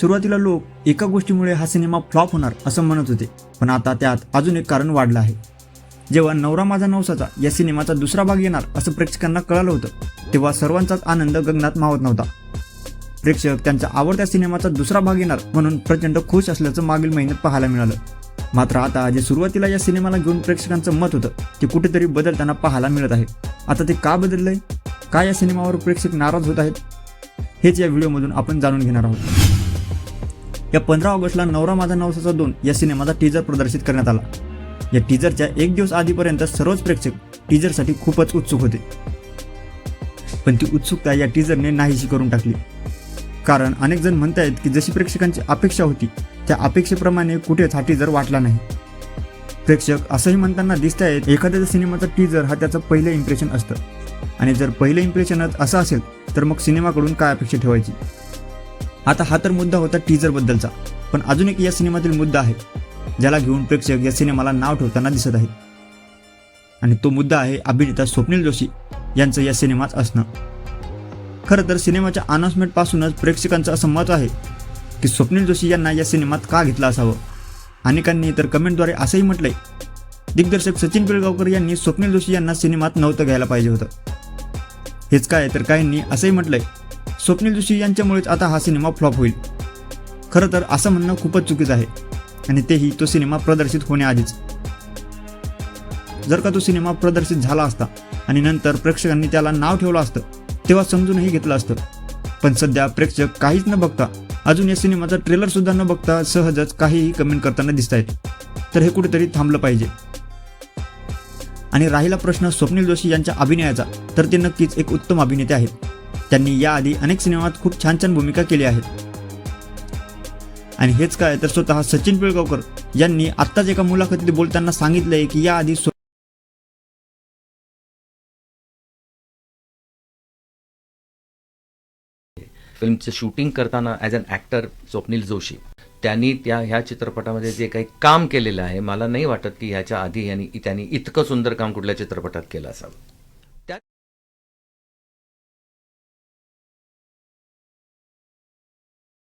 सुरुवातीला लोक एका गोष्टीमुळे हा सिनेमा फ्लॉप होणार असं म्हणत होते पण आता त्यात अजून एक कारण वाढलं आहे. जेव्हा नवरा माझा नवसाचा या सिनेमाचा दुसरा भाग येणार असं प्रेक्षकांना कळालं होतं तेव्हा सर्वांचाच आनंद गगनात मावत नव्हता. प्रेक्षक त्यांच्या आवडत्या सिनेमाचा दुसरा भाग येणार म्हणून प्रचंड खुश असल्याचं मागील महिन्यात पाहायला मिळालं. मात्र आता जे सुरुवातीला या सिनेमाला घेऊन प्रेक्षकांचं मत होतं ते कुठेतरी बदलताना पाहायला मिळत आहे. आता ते का बदललंय? का या सिनेमावर प्रेक्षक नाराज होत आहेत? हेच या व्हिडिओमधून आपण जाणून घेणार आहोत. या पंधरा ऑगस्टला नवरा माझा नवसाचा दोन या सिनेमाचा टीजर प्रदर्शित करण्यात आला. या टीजरच्या एक दिवस आधीपर्यंत सर्वच प्रेक्षक टीजरसाठी खूपच उत्सुक होते. पण ती उत्सुकता या टीजरने नाहीशी करून टाकली. कारण अनेक जण म्हणतायत की जशी प्रेक्षकांची अपेक्षा होती त्या अपेक्षेप्रमाणे कुठेच हा टीजर वाटला नाही. प्रेक्षक असंही म्हणताना दिसत आहेत एखाद्या सिनेमाचा टीजर हा त्याचं पहिलं इम्प्रेशन असतं. आणि जर पहिलं इम्प्रेशनच असं असेल तर मग सिनेमाकडून काय अपेक्षा ठेवायची? आता हा तर मुद्दा होता टीजरबद्दलचा पण अजून एक या सिनेमातील मुद्दा आहे ज्याला घेऊन प्रेक्षक या सिनेमाला नाव ठेवताना दिसत आहेत. आणि तो मुद्दा आहे अभिनेता स्वप्नील जोशी यांचं या सिनेमात असणं. खरं तर सिनेमाच्या अनाउन्समेंट पासूनच प्रेक्षकांचं असं मत आहे की स्वप्नील जोशी यांना या सिनेमात का घेतलं असावं? अनेकांनी तर कमेंटद्वारे असंही म्हटलंय दिग्दर्शक सचिन पिळगावकर यांनी स्वप्नील जोशी यांना सिनेमात नव्हतं घ्यायला पाहिजे होतं. हेच काय तर काहींनी असंही म्हटलंय स्वप्नील जोशी यांच्यामुळेच आता हा सिनेमा फ्लॉप होईल. खरं तर असं म्हणणं खूपच चुकीचं आहे. आणि तेही तो सिनेमा प्रदर्शित होण्याआधीच. जर का तो सिनेमा प्रदर्शित झाला असता आणि नंतर प्रेक्षकांनी त्याला नाव ठेवलं असतं तेव्हा समजूनही घेतलं असतं. पण सध्या प्रेक्षक काहीच न बघता अजून या सिनेमाचा ट्रेलर सुद्धा न बघता सहजच काहीही कमेंट करताना दिसत आहेत तर हे कुठेतरी थांबलं पाहिजे. आणि राहिला प्रश्न स्वप्नील जोशी यांच्या अभिनयाचा तर ते नक्कीच एक उत्तम अभिनेते आहेत. त्यांनी याआधी अनेक सिनेमात खूप छान छान भूमिका केली आहेत. आणि हेच काय तर स्वतः सचिन पिळगावकर यांनी आत्ताच एका मुलाखतीत बोलताना सांगितलंय की याआधी फिल्मचं शूटिंग करताना as an actor Swapnil Joshi त्यांनी त्या ह्या चित्रपटामध्ये जे काही काम केलेलं आहे मला नाही वाटत की ह्याच्या आधी यांनी त्यांनी इतकं सुंदर काम कुठल्या चित्रपटात केलं असावं.